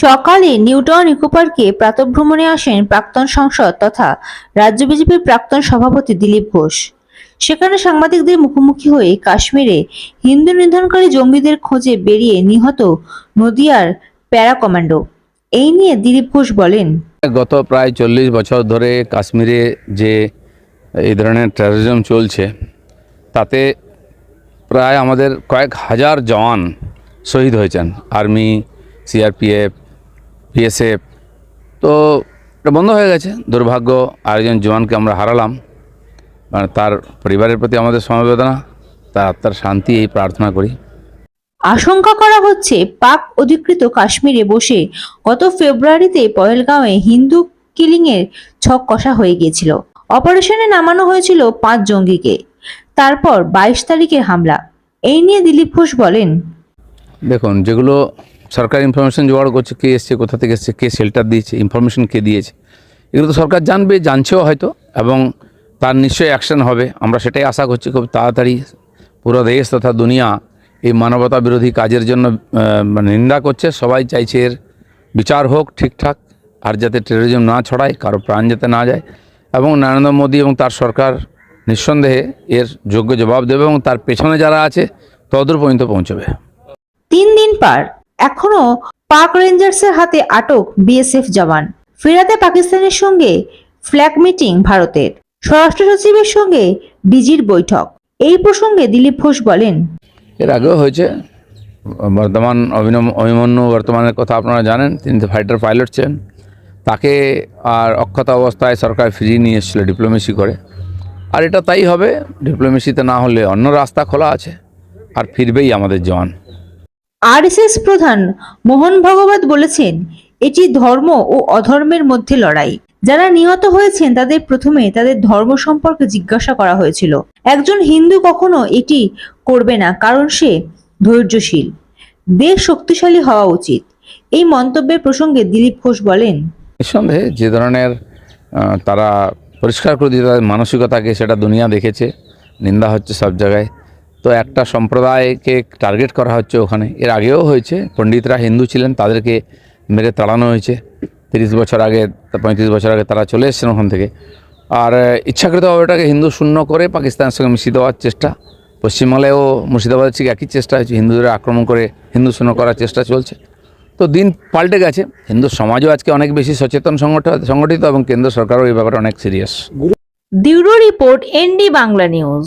সকালে Newton eco পার্কে প্রাতঃভ্রমণে আসেন প্রাক্তন সংসদ তথা রাজ্য বিজেপির প্রাক্তন সভাপতি দিলীপ ঘোষ। সেখানে সাংবাদিকদের মুখোমুখি হয়ে কাশ্মীরে হিন্দু নিধনকারী জঙ্গিদের খোঁজে বেরিয়ে নিহত নদিয়ার প্যারা কমান্ডো। এই নিয়ে দিলীপ ঘোষ বলেন, গত প্রায় চল্লিশ বছর ধরে কাশ্মীরে যে এই ধরনের টেরোরিজম চলছে, তাতে প্রায় আমাদের কয়েক হাজার জওয়ান শহীদ হয়েছেন। Army CRPF BSF. তো এটা বন্ধ হয়ে গেছে। দুর্ভাগ্য আরেকজন জওয়ানকে আমরা হারালাম। মানে তার পরিবারের প্রতি আমাদের সমবেদনা তার আত্মার শান্তি এই প্রার্থনা করি। আশঙ্কা করা হচ্ছে পাক অধিকৃত কাশ্মীরে বসে গত ফেব্রুয়ারিতে পহেলগাঁওয়ে হিন্দু কিলিংয়ের ছক কষা হয়ে গিয়েছিল। অপারেশনে নামানো হয়েছিল পাঁচ জঙ্গিকে। তারপর বাইশ তারিখের হামলা। এই নিয়ে দিলীপ ঘোষ বলেন দেখুন যেগুলো সরকার ইনফরমেশন জোগাড় করছে, কে এসছে, কোথা থেকে এসছে, কে শেল্টার দিয়েছে ইনফরমেশন কে দিয়েছে। এগুলো তো সরকার জানবে, জানছেও হয়তো, এবং তার নিশ্চয়ই অ্যাকশন হবে। আমরা সেটাই আশা করছি খুব তাড়াতাড়ি পুরো দেশ তথা দুনিয়া এই মানবতা বিরোধী কাজের জন্য মানে নিন্দা করছে। সবাই চাইছে এর বিচার হোক, ঠিকঠাক, আর যাতে টেরোরিজম না ছড়ায়, কারও প্রাণ যাতে না যায়। এবং নরেন্দ্র মোদী এবং তার সরকার নিঃসন্দেহে এর যোগ্য জবাব দেবে এবং তার পেছনে যারা আছে, তদূর পর্যন্ত পৌঁছবে। তিন দিন পার এখনও পাক রেঞ্জার্সের হাতে আটক বিএসএফ জওয়ান। ফেরাতে পাকিস্তানের সঙ্গে ফ্ল্যাগ মিটিং ভারতের। স্বরাষ্ট্র সচিবের সঙ্গে ডিজির বৈঠক। এই প্রসঙ্গে দিলীপ ঘোষ বলেন, এর আগেও হয়েছে। বর্তমান অভিনম অভিমন্যু বর্তমানের কথা আপনারা জানেন, তিনি তো ফাইটার পাইলট ছিলেন। তাকে আর অক্ষত অবস্থায় সরকার ফিরিয়ে নিয়ে এসেছিল ডিপ্লোমেসি করে। আর এটা তাই হবে ডিপ্লোমেসিতে না হলে অন্য রাস্তা খোলা আছে। আর ফিরবেই আমাদের জওয়ান। আরএসএস প্রধান মোহন ভগবত বলেছেন, এটি ধর্ম ও অধর্মের মধ্যে লড়াই। যারা নিহত হয়েছেন, তাদের প্রথমে তাদের ধর্ম সম্পর্কে জিজ্ঞাসা করা হয়েছিল। একজন হিন্দু কখনো এটি করবে না, কারণ সে ধৈর্যশীল। দেশ শক্তিশালী হওয়া উচিত। এই মন্তব্যের প্রসঙ্গে দিলীপ ঘোষ বলেন, নিঃসন্দেহে যে ধরনের তারা পরিষ্কার করে দিতে মানসিকতাকে সেটা দুনিয়া দেখেছে। নিন্দা হচ্ছে সব জায়গায়। তো একটা সম্প্রদায়কে টার্গেট করা হচ্ছে ওখানে। এর আগেও হয়েছে, পণ্ডিতরা হিন্দু ছিলেন, তাদেরকে মেরে তাড়ানো হয়েছে। তিরিশ বছর আগে, পঁয়ত্রিশ বছর আগে তারা চলে এসেছেন ওখান থেকে। আর ইচ্ছাকৃতভাবে ওটাকে হিন্দু শূন্য করে পাকিস্তানের সঙ্গে মিশিয়ে দেওয়ার চেষ্টা। পশ্চিমবাংলায়ও মুর্শিদাবাদের ঠিক একই চেষ্টা হয়েছে, হিন্দুদের আক্রমণ করে হিন্দু শূন্য করার চেষ্টা চলছে। তো দিন পাল্টে গেছে, হিন্দু সমাজও আজকে অনেক বেশি সচেতন সংগঠিত এবং কেন্দ্র সরকারও এই ব্যাপারে অনেক serious bureau report ND Bangla news.